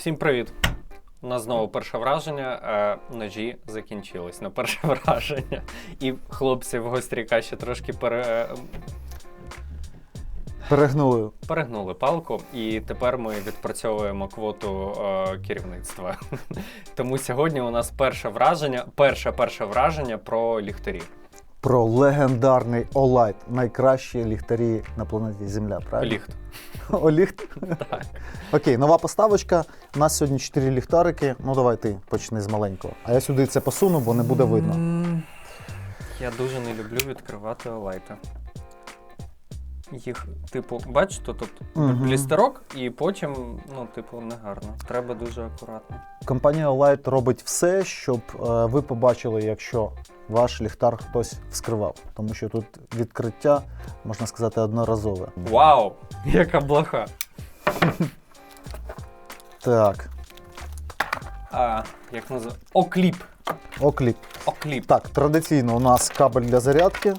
Всім привіт! У нас знову перше враження. Ножі закінчились на перше враження. І хлопці в гостріка ще трошки пере, е, Перегнули. перегнули палку, і тепер ми відпрацьовуємо квоту е, керівництва. Тому сьогодні у нас перше враження, перше перше враження про ліхтарі. Про легендарний Олайт. Найкращі ліхтарі на планеті Земля, правильно? Ліхт. Оліхт. Так. Окей, нова поставочка. У нас сьогодні 4 ліхтарики. Ну давай ти почни з маленького. А я сюди це посуну, бо не буде видно. Я дуже не люблю відкривати лайти. Їх, типу, бачиш, то тут Мгм. блістерок, і потім, ну, типу, негарно. Треба дуже акуратно. Компанія Олайт робить все, щоб е, ви побачили, якщо ваш ліхтар хтось вскривав. Тому що тут відкриття, можна сказати, одноразове. Вау! Яка блоха! Так, А, як називається? Окліп. окліп. Окліп. Так, традиційно у нас кабель для зарядки,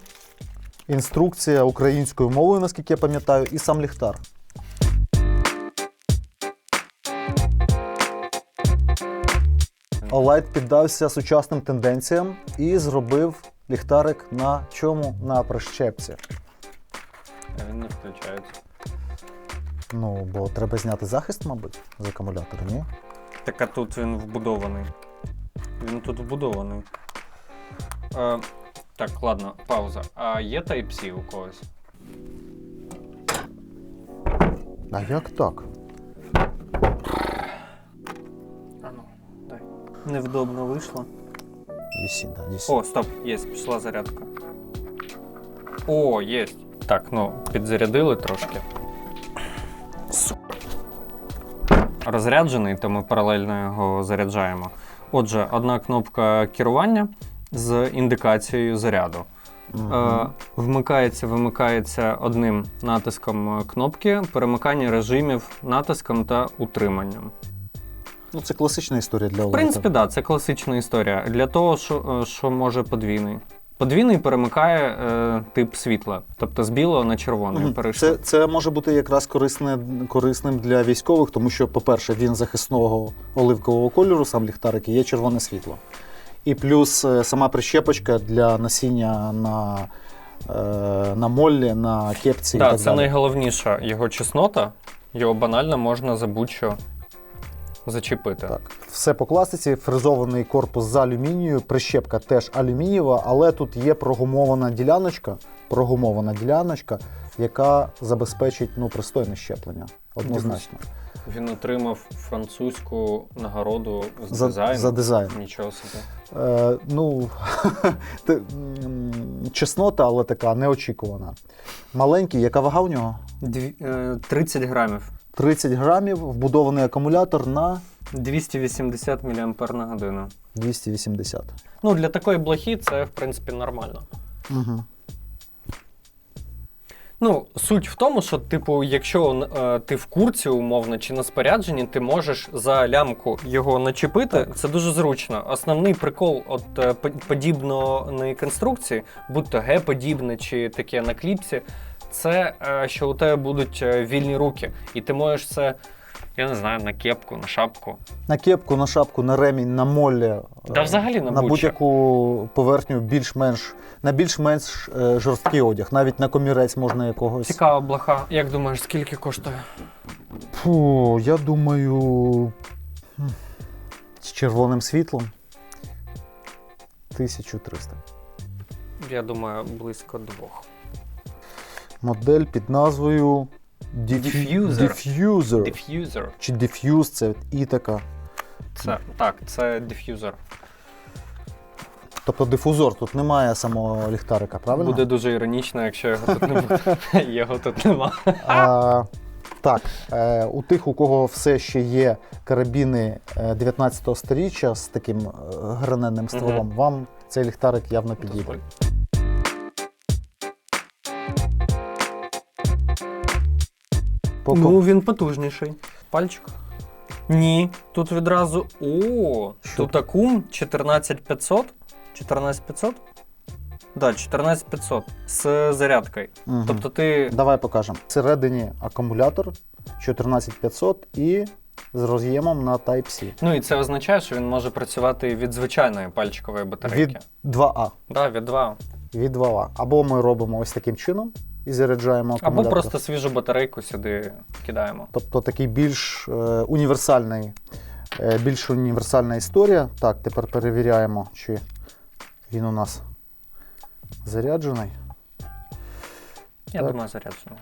інструкція українською мовою, наскільки я пам'ятаю, і сам ліхтар. Олайт піддався сучасним тенденціям і зробив ліхтарик на чому? На прищепці. Він не включається. Ну, бо треба зняти захист, мабуть, з акумулятора, ні? Так а тут він вбудований. Він тут вбудований. Е, так, ладно, пауза. А є Type-C у когось? А як так? А ну, дай. Невдобно вийшло. Єсі, да, єсі. О, стоп, є, пішла зарядка. О, є. Так, ну, підзарядили трошки. Су- Розряджений, то ми паралельно його заряджаємо. Отже, одна кнопка керування з індикацією заряду. Е, вмикається, вимикається одним натиском е, кнопки, перемикання режимів натиском та утриманням. Ну, це класична історія для В принципі, так, да, це класична історія. Для того, що, е, що може подвійний. Подвійний перемикає е, тип світла, тобто з білого на червоний Мгм. перейшли. Це, це може бути якраз корисне, корисним для військових, тому що, по-перше, він захисного оливкового кольору, сам ліхтарик, і є червоне світло. І плюс е, сама прищепочка для носіння на, е, на моллі, на кепці. і так це далі. найголовніша його чеснота. Його банально можна за будь-що зачепити. Так. Все по класиці, фрезований корпус з алюмінію, прищепка теж алюмінієва, але тут є прогумована діляночка, прогумована діляночка, яка забезпечить ну, пристойне щеплення. Однозначно. Він отримав французьку нагороду з За, дизайну. за дизайн. Нічого собі. Е, ну, чеснота, але така неочікувана. Маленький, яка вага у нього? Дві, е, 30 грамів. 30 грамів, вбудований акумулятор на 280 мАч на годину. 280. Ну, для такої блохи це, в принципі, нормально. Угу. Ну, суть в тому, що, типу, якщо е, ти в курці, умовно, чи на спорядженні, ти можеш за лямку його начепити. Це дуже зручно. Основний прикол от е, подібної конструкції, будь то Г-подібне чи таке на кліпсі, це е, що у тебе будуть е, вільні руки, і ти можеш це, я не знаю, на кепку, на шапку. На кепку, на шапку, на ремінь, на моллі. Та е, взагалі на на будь-яку поверхню більш-менш на більш-менш е, жорсткий одяг. Навіть на комірець можна якогось. Цікава блоха. Як думаєш, скільки коштує? Фу, я думаю. З червоним світлом. 1300. Я думаю, близько двох. Модель під назвою Diffuser. Diffuser. Диф'юзер. Чи Diffuse, це і така. Це так, це диф'юзер. Тобто дифузор, тут немає самого ліхтарика, правильно? Буде дуже іронічно, якщо його тут не буде. Його тут нема. А, так, е, у тих, у кого все ще є карабіни е, 19 сторіччя з таким е, граненним стволом, вам цей ліхтарик явно підійде. По- Ну, він потужніший. Пальчик. Ні, тут відразу. О, Що? тут акум 14500. 14500? Да, 14500 з зарядкою. Мгм. Тобто ти. Давай покажемо. Всередині акумулятор 14500 і з роз'ємом на Type-C. Ну і це означає, що він може працювати від звичайної пальчикової батарейки. Від 2А. Да, від 2. Від 2А. Або ми робимо ось таким чином і заряджаємо Або просто свіжу батарейку сюди кидаємо. Тобто такий більш е, універсальний, е, більш універсальна історія. Так, тепер перевіряємо, чи він у нас заряджений. Я Так. думаю, заряджено.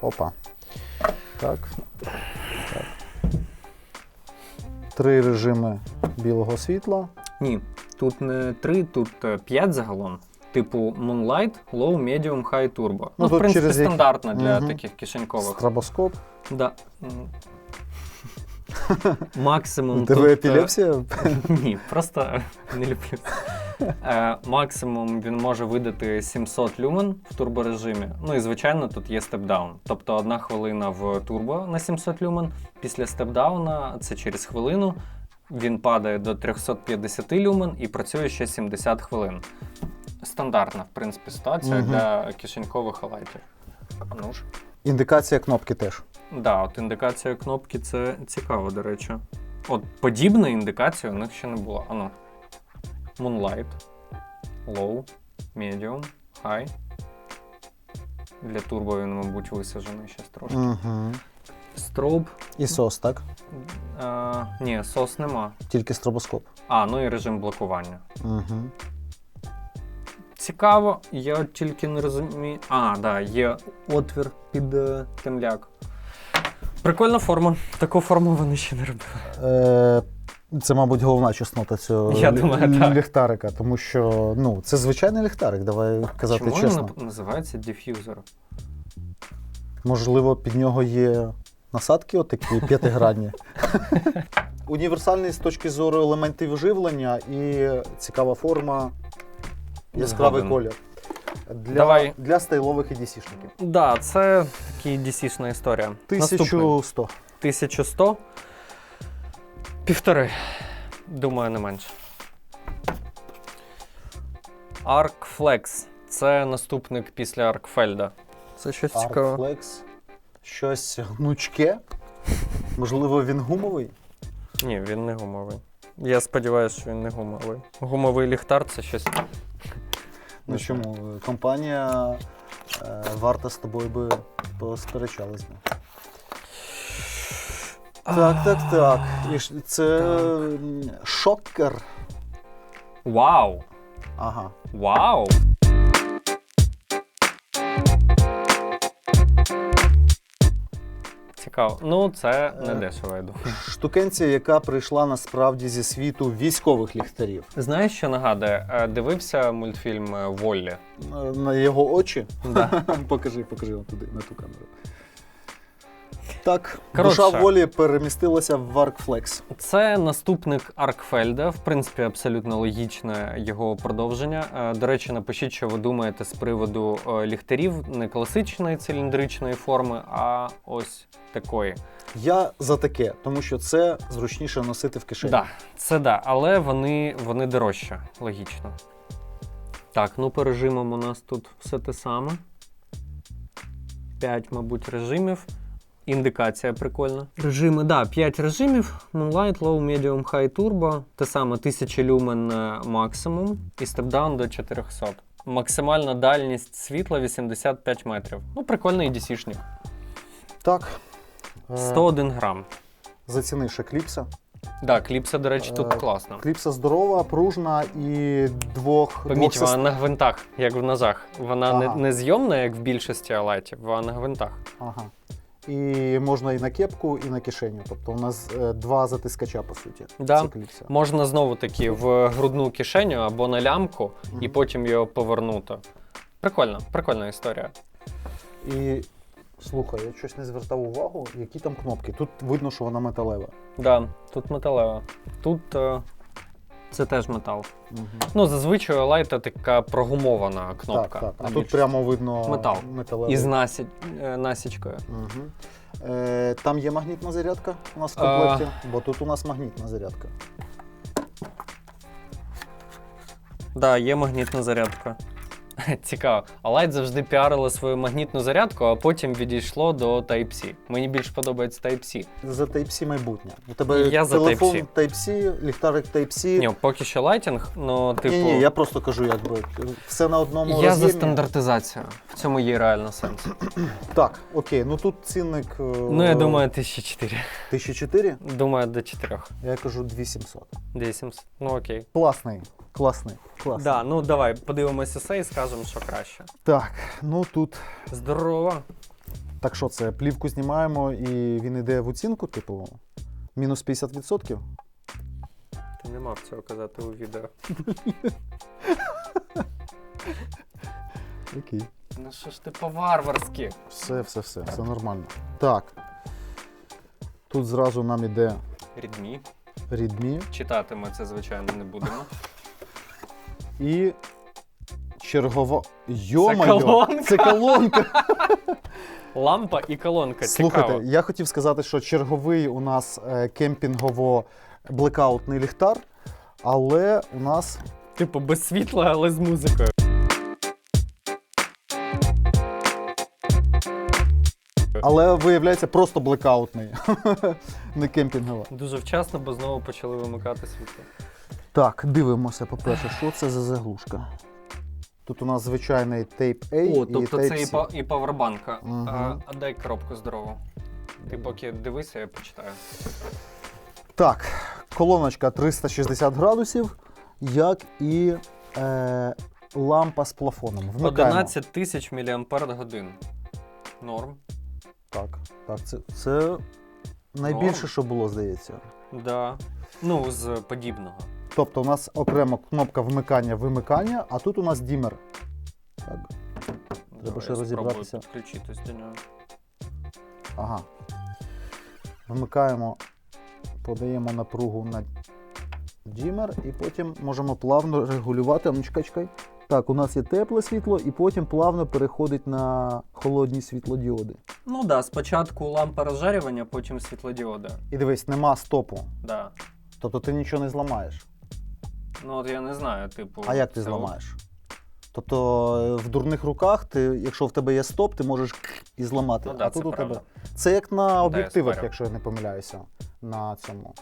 Опа. Так. так. Три режими білого світла. Ні, тут не 3, тут 5 загалом. Типу Moonlight, Low, Medium, High Turbo. Ну, Ну, в принципі, через які- стандартно для Мгм. таких кишенькових. Стробоскоп. Да. М. Максимум. У тебе тут, е, епілепсія? Ні, просто не люблю. Е, максимум він може видати 700 люмен в турборежимі. Ну і звичайно, тут є степдаун. Тобто одна хвилина в турбо на 700 люмен. Після степдауна це через хвилину. Він падає до 350 люмен і працює ще 70 хвилин. Стандартна, в принципі, ситуація Мгм. для кишенькових халайтів. Ну ж. Індикація кнопки теж. Да, от індикація кнопки це цікаво, до речі. От подібної індикації у них ще не було. Ану. Moonlight, Low, Medium, High. Для турбо він, мабуть, висаджений ще трошки. Угу. Строб. І сос, так? А, ні, сос нема. Тільки стробоскоп. А, ну і режим блокування. Угу. Цікаво, я тільки не розумію. А, да, є отвір під е, темляк. Прикольна форма. Таку форму вони ще не робили. Е, це, мабуть, головна чеснота цього Я думаю, так. ліхтарика, тому що ну, це звичайний ліхтарик, давай казати Чому чесно. він називається диф'юзер? Можливо, під нього є насадки, отакі п'ятигранні. Універсальний з точки зору елементів живлення і цікава форма, яскравий Згоден. колір. Для, Давай. для стайлових і DC-шників. Да, це такий DC-шна історія. Наступний. 1100. 1100. Півтори. Думаю, не менше. ArcFlex. Це наступник після Аркфельда. Це щось цікаве. Arcflex. Щось гнучке. Можливо, він гумовий. Ні, він не гумовий. Я сподіваюся, що він не гумовий. Гумовий ліхтар це щось. Ну чому? Компанія е, варта з тобою би посперечалась би. Так, так, так. І ж- це м, шокер. Вау! Ага. Вау! Цікаво. Ну, це не Е. дешево, я думаю. Штукенція, яка прийшла насправді зі світу військових ліхтарів. Знаєш, що нагадує? Е, Дивився мультфільм е, Воллі. На його очі. Да. покажи, покажи вам туди, на ту камеру. Так, Коротше. душа волі перемістилася в Arcflex. Це наступник Аркфельда, в принципі, абсолютно логічне його продовження. Е, До речі, напишіть, що ви думаєте з приводу е, ліхтарів не класичної циліндричної форми, а ось такої. Я за таке, тому що це зручніше носити в кишені. Да, це да, але вони, вони дорожчі, логічно. Так, ну по режимам у нас тут все те саме. 5, мабуть, режимів. Індикація прикольна. Режими, да, 5 режимів: Moonlight, Low, Medium, High Turbo. Те саме 1000 люмен е, максимум і степдаун до 400. Максимальна дальність світла 85 метрів. Ну, прикольний DC-шник. Так. Е, 101 грам. Заціни ще кліпса. Да, кліпса, до речі, тут Е, класно. Кліпса здорова, пружна і двох. Поміть, двох вона на гвинтах, як в нозах. Вона Ага. не, не зйомна, як в більшості алайтів, а на гвинтах. Ага. І можна і на кепку, і на кишеню. Тобто у нас е, два затискача, по суті. Да. Можна знову таки в грудну кишеню або на лямку, і потім його повернути. Прикольно, прикольна історія. І слухай, я щось не звертав увагу, які там кнопки. Тут видно, що вона металева. Да, тут металева. Тут е, це теж метал. Угу. Ну, зазвичай у лайта така прогумована кнопка. Так, так. А тут прямо видно Метал. металевий. із насі... е, насічкою. Угу. Е, там є магнітна зарядка у нас в комплекті, бо тут у нас магнітна зарядка. Да, є магнітна зарядка. Цікаво. А Light завжди піарила свою магнітну зарядку, а потім відійшло до Type-C. Мені більш подобається Type-C. За Type-C майбутнє. У тебе Я телефон Type-C. Ліхтарик Type-C. Ні, поки що лайтінг, ну, типу. Ні, ні, я просто кажу, якби все на одному Я за стандартизацію. В цьому є реально сенс. Так, окей, ну тут цінник. е, Ну, я думаю, 1004. 1004, Думаю, до 4. я кажу 2700. 10. Ну окей. Класний, класний, класний. Да, ну давай подивимося це і скажемо, що краще. Так, ну тут. Здорово. Так що це? Плівку знімаємо і він йде в оцінку, типу, мінус 50%. Ти не мав цього казати у відео. Окей. Ну що ж ти по-варварськи? Все, все, все, все нормально. Так. Тут зразу нам іде Рідмі. Redmi Читати ми це, звичайно, не будемо. і чергова. Колонка. Це колонка. Лампа і колонка. Слухайте, Цікаво. я хотів сказати, що черговий у нас е, кемпінгово-блекаутний ліхтар, але у нас Типу, без світла, але з музикою. але виявляється просто блекаутний, не кемпінгова. Дуже вчасно, бо знову почали вимикати світло. Так, дивимося, по-перше, що це за заглушка. Тут у нас звичайний Tape A О, тобто Type це і, па- і павербанка. Мгм. А, а дай коробку здорову. Ти поки дивися, я почитаю. Так, колоночка 360 градусів, як і е, лампа з плафоном. Вмикаємо. 11 тисяч мАч. Норм. Так, так, це, це найбільше, що було, здається. Да. Ну, з подібного. Тобто у нас окремо кнопка вмикання-вимикання, а тут у нас дімер. Так, Давай ще розібратися. підключитись до нього. ага. Вмикаємо, подаємо напругу на дімер і потім можемо плавно регулювати. Ну, чекай, чекай. Так, у нас є тепле світло, і потім плавно переходить на холодні світлодіоди. Ну так, да, спочатку лампа розжарювання, потім світлодіода. І дивись, нема стопу. Да. Тобто ти нічого не зламаєш. Ну от я не знаю, типу. А як ти це зламаєш? Тобто е, в дурних руках, ти, якщо в тебе є стоп, ти можеш і зламати. Ну да, а це тут у правда. тебе. Це як на об'єктивах, спорю. якщо я не помиляюся, на цьому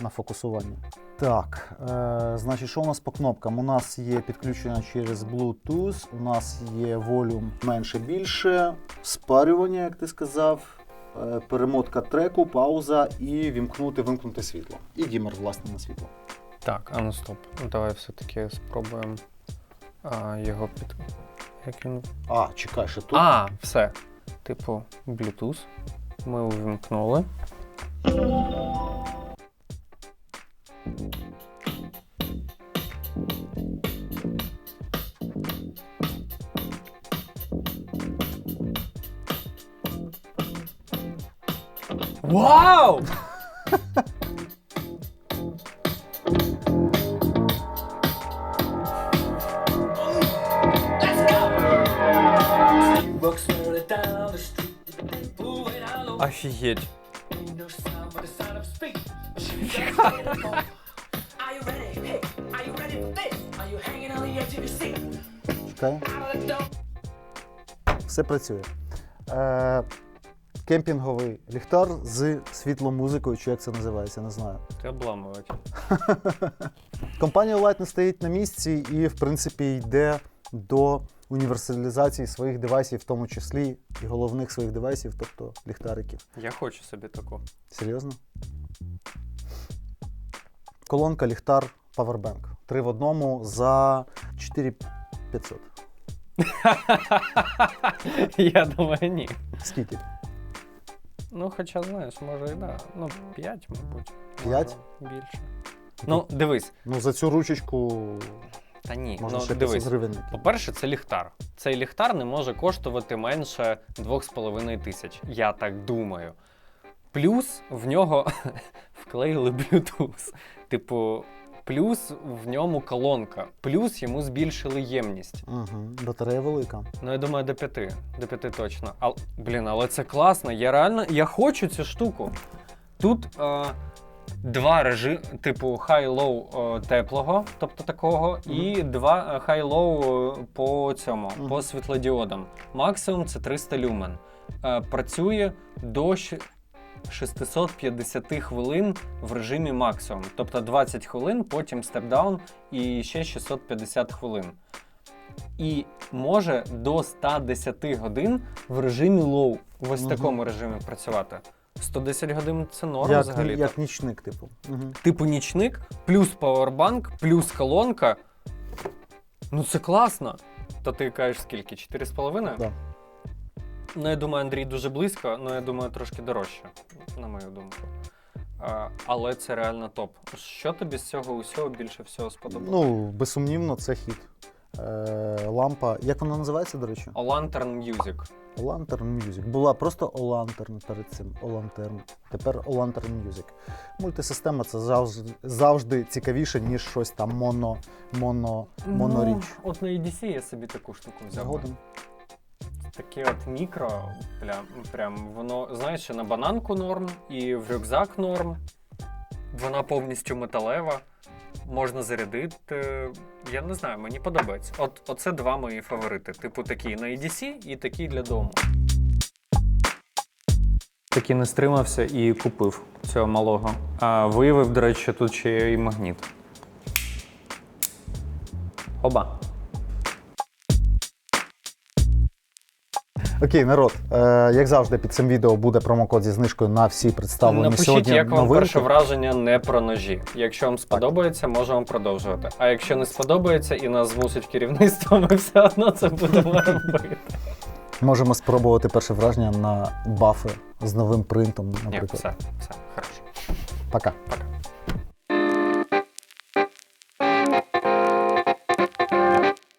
на фокусуванні. Так, е, значить, що у нас по кнопкам? У нас є підключення через Bluetooth, у нас є волюм менше більше, спарювання, як ти сказав, е, перемотка треку, пауза і вімкнути, вимкнути світло. І дімер, власне, на світло. Так, а ну стоп. Ну, Давай все-таки спробуємо а, його під. Як він. А, чекай, ще тут. А, все. Типу, Bluetooth. Ми увімкнули. Вау! Чекай. Door. Все працює. Е, кемпінговий ліхтар з світломузикою, чи як це називається, не знаю. Ти обламувати. Компанія Light не стоїть на місці і, в принципі, йде до універсалізації своїх девайсів, в тому числі і головних своїх девайсів, тобто ліхтариків. Я хочу собі таку. Серйозно? Колонка, ліхтар, павербенк. Три в одному за 4500. Я думаю, ні. Скільки? Ну, хоча, знаєш, може і да. Ну, 5, мабуть. П'ять? Може, Більше. Ну, дивись. Ну, за цю ручечку Та ні. можна ну, ще дивись. гривень. По-перше, це ліхтар. Цей ліхтар не може коштувати менше 2,5 тисяч. Я так думаю. Плюс в нього вклеїли Bluetooth. Типу, плюс в ньому колонка, плюс йому збільшили ємність. Угу. Батарея велика. Ну, я думаю, до п'яти. До п'яти точно. А, блін, але це класно. Я реально я хочу цю штуку. Тут е, два режими, типу хай-лоу теплого, тобто такого, і два е, хай-лоу е, по цьому, Мгм. по світлодіодам. Максимум це 300 люмен. Е, Працює до 650 хвилин в режимі максимум. Тобто 20 хвилин, потім степдаун і ще 650 хвилин. І може до 110 годин в режимі лоу, в ось Мгм. такому режимі працювати. 110 годин це норм Як, взагалі. як нічник, типу. Угу. Типу нічник, плюс павербанк, плюс колонка. Ну це класно. То ти кажеш скільки? 4,5? Да. Ну, я думаю, Андрій дуже близько, ну я думаю, трошки дорожче, на мою думку. А, але це реально топ. Що тобі з цього усього більше всього сподобалося? Ну, безсумнівно, це хіт. Е, лампа. Як вона називається, до речі? Ну, Lantern Music. Lantern Music. Була просто Olantern перед цим. Olantern. Тепер Olantern Music. Мультисистема це завжди, завжди цікавіше, ніж щось там моно, моно, моноріч. Ну, от на EDC я собі таку штуку взяв. Згоден. Таке от мікро, прям, прям воно, знаєш, що на бананку норм і в рюкзак норм. Вона повністю металева. Можна зарядити. Я не знаю, мені подобається. От оце два мої фаворити. Типу такі на EDC і такі для дому. Таки не стримався і купив цього малого. А виявив, до речі, тут ще й магніт. Оба. Окей, народ. Е, як завжди, під цим відео буде промокод зі знижкою на всі представлені Напишіть, сьогодні як вам новинки. перше враження не про ножі. Якщо вам сподобається, можемо продовжувати. А якщо не сподобається і нас змусить керівництво, ми все одно це будемо робити. Можемо спробувати перше враження на бафи з новим принтом, Ні, наприклад. все, все, хорошо. Пока. Пока.